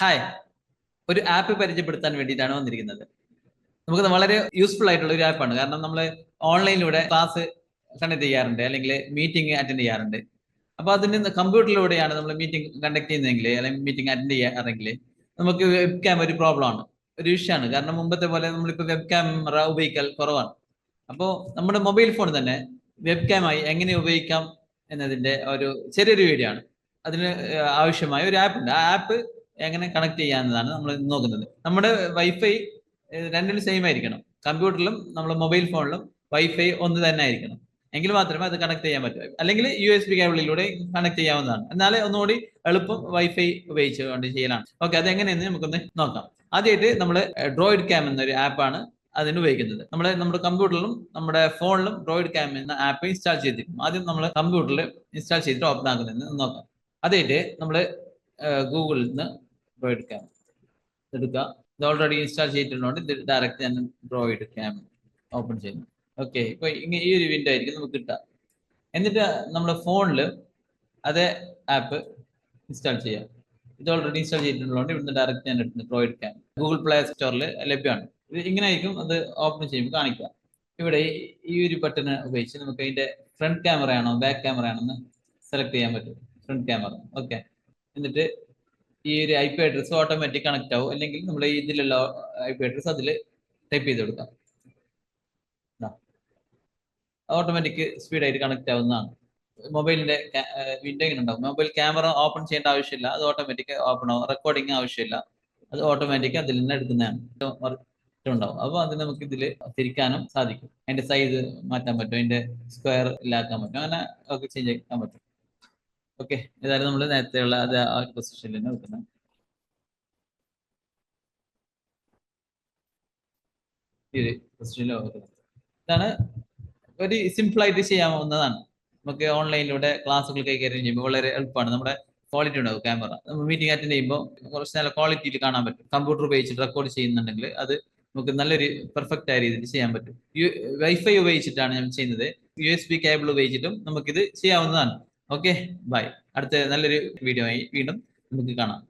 Hi ഒരു app പരിചയപ്പെടുത്താൻ വേണ്ടിയിട്ടാണ് വന്നിരിക്കുന്നത്. നമുക്ക് വളരെ യൂസ്ഫുൾ ആയിട്ടുള്ള ഒരു ആപ്പാണ് കാരണം നമ്മൾ ഓൺലൈനിലൂടെ ക്ലാസ് കണ്ടക്ട് ചെയ്യാറുണ്ട്. അല്ലെങ്കിൽ മീറ്റിംഗ് അറ്റൻഡ് ചെയ്യാറുണ്ട്. അപ്പൊ അതിന് കമ്പ്യൂട്ടറിലൂടെയാണ് നമ്മൾ മീറ്റിംഗ് കണ്ടക്ട് ചെയ്യുന്നതെങ്കിൽ അല്ലെങ്കിൽ മീറ്റിംഗ് അറ്റൻഡ് ചെയ്യാറെങ്കിൽ നമുക്ക് വെബ് ക്യാം ഒരു പ്രോബ്ലം ആണ്. ഒരു വിഷയമാണ് കാരണം മുമ്പത്തെ പോലെ നമ്മളിപ്പോൾ വെബ് ക്യാമറ ഉപയോഗിക്കൽ കുറവാണ്. അപ്പോൾ നമ്മുടെ മൊബൈൽ ഫോൺ തന്നെ വെബ് ക്യാമായി എങ്ങനെ ഉപയോഗിക്കാം എന്നതിന്റെ ഒരു ചെറിയൊരു വീഡിയോ ആണ്. അതിന് ആവശ്യമായ ഒരു ആപ്പ് ഉണ്ട്. ആ ആപ്പ് എങ്ങനെ കണക്ട് ചെയ്യാമെന്നതാണ് നമ്മൾ നോക്കുന്നത്. നമ്മുടെ വൈഫൈ രണ്ടിലും സെയിം ആയിരിക്കണം. കമ്പ്യൂട്ടറിലും നമ്മുടെ മൊബൈൽ ഫോണിലും വൈഫൈ ഒന്ന് തന്നെ ആയിരിക്കണം. എങ്കിൽ മാത്രമേ അത് കണക്ട് ചെയ്യാൻ പറ്റൂ. അല്ലെങ്കിൽ യു എസ് ബി കേബിളിലൂടെ കണക്ട് ചെയ്യാവുന്നതാണ്. എന്നാലേ ഒന്നുകൂടി എളുപ്പം വൈഫൈ ഉപയോഗിച്ചുകൊണ്ട് ചെയ്യലാണ്. ഓക്കെ അത് എങ്ങനെയെന്ന് നമുക്കൊന്ന് നോക്കാം. ആദ്യമായിട്ട് നമ്മൾ ഡ്രോയിഡ് ക്യാം എന്നൊരു ആപ്പാണ് അതിന് ഉപയോഗിക്കുന്നത്. നമ്മൾ നമ്മുടെ കമ്പ്യൂട്ടറിലും നമ്മുടെ ഫോണിലും ഡ്രോയിഡ് ക്യാം എന്ന ആപ്പ് ഇൻസ്റ്റാൾ ചെയ്തിരിക്കും ആദ്യം നമ്മൾ കമ്പ്യൂട്ടറിൽ ഇൻസ്റ്റാൾ ചെയ്തിട്ട് ഓപ്പൺ ആക്കുന്നതെന്ന് നോക്കാം. അതായിട്ട് നമ്മൾ ഗൂഗിളിൽ നിന്ന് ഡ്രോയിഡ് എടുക്കാൻ എടുക്കുക. ഇത് ഓൾറെഡി ഇൻസ്റ്റാൾ ചെയ്തിട്ടുള്ളതുകൊണ്ട് ഇത് ഡയറക്റ്റ് ഞാൻ ഡ്രോ എടുക്കാൻ ഓപ്പൺ ചെയ്യുന്നു. ഓക്കെ ഇപ്പൊ ഈ ഒരു വിൻഡോ ആയിരിക്കും നമുക്ക് കിട്ടുക. എന്നിട്ട് നമ്മുടെ ഫോണിൽ അതേ ആപ്പ് ഇൻസ്റ്റാൾ ചെയ്യാം ഇത് ഓൾറെഡി ഇൻസ്റ്റാൾ ചെയ്തിട്ടുള്ളതുകൊണ്ട് ഇവിടുന്ന് ഡയറക്റ്റ് ഞാൻ എടുത്തു ഡ്രോ എടുക്കാൻ. ഗൂഗിൾ പ്ലേ സ്റ്റോറിൽ ലഭ്യമാണ്. ഇത് ഇങ്ങനെ ആയിരിക്കും അത് ഓപ്പൺ ചെയ്യുമ്പോൾ കാണിക്കുക. ഇവിടെ ഈ- ഒരു ബട്ടൺ ഉപയോഗിച്ച് നമുക്ക് അതിന്റെ ഫ്രണ്ട് ക്യാമറ ആണോ ബാക്ക് ക്യാമറ ആണോ എന്ന് സെലക്ട് ചെയ്യാൻ പറ്റും. ഫ്രണ്ട് ക്യാമറ ഓക്കെ എന്നിട്ട് ഈ ഒരു I P address automatic connect ആവും. അല്ലെങ്കിൽ നമ്മൾ ഇതിലുള്ള ഐ പി അഡ്രസ് അതിൽ ടൈപ്പ് ചെയ്ത് കൊടുക്കാം. ഓട്ടോമാറ്റിക് സ്പീഡായിട്ട് കണക്ട് ആവുന്നതാണ്. മൊബൈലിന്റെ വിൻഡോ ഇങ്ങനെ ഉണ്ടാവും? മൊബൈൽ ക്യാമറ ഓപ്പൺ ചെയ്യേണ്ട ആവശ്യമില്ല. അത് ഓട്ടോമാറ്റിക് ഓപ്പൺ ആവും. റെക്കോർഡിങ് ആവശ്യമില്ല. അത് ഓട്ടോമാറ്റിക് അതിൽ നിന്ന് എടുക്കുന്നതാണ്. ഉണ്ടാവും. അപ്പോൾ അത് നമുക്ക് ഇതിൽ തിരിക്കാനും സാധിക്കും. അതിന്റെ സൈസ് മാറ്റാൻ പറ്റും. അതിന്റെ സ്ക്വയർ ഇല്ലാക്കാൻ പറ്റും. അങ്ങനെ ഒക്കെ ചേഞ്ച് ആക്കാൻ പറ്റും. ഓക്കെ ഏതായാലും നമ്മൾ നേരത്തെ ഉള്ള അത് ആ ഒരു പൊസിഷനിൽ തന്നെ വെക്കുന്നത് ഇതാണ് ഒരു സിമ്പിൾ ആയിട്ട് ചെയ്യാവുന്നതാണ്. നമുക്ക് ഓൺലൈനിലൂടെ ക്ലാസ്സുകൾ കൈകാര്യം ചെയ്യുമ്പോൾ വളരെ എളുപ്പമാണ്. നമ്മുടെ ക്വാളിറ്റി ഉണ്ടാവും ക്യാമറ നമ്മൾ മീറ്റിംഗ് അറ്റൻഡ് ചെയ്യുമ്പോൾ കുറച്ച് നല്ല ക്വാളിറ്റിയിൽ കാണാൻ പറ്റും. കമ്പ്യൂട്ടർ ഉപയോഗിച്ചിട്ട് റെക്കോർഡ് ചെയ്യുന്നുണ്ടെങ്കിൽ അത് നമുക്ക് നല്ലൊരു പെർഫെക്റ്റ് ആയ രീതിയിൽ ചെയ്യാൻ പറ്റും. വൈഫൈ ഉപയോഗിച്ചിട്ടാണ് ഞാൻ ചെയ്യുന്നത്. യു എസ് ബി കേബിൾ ഉപയോഗിച്ചിട്ടും നമുക്കിത് ചെയ്യാവുന്നതാണ്. ഓക്കെ ബൈ അടുത്ത നല്ലൊരു വീഡിയോ ആയി വീണ്ടും നമുക്ക് കാണാം.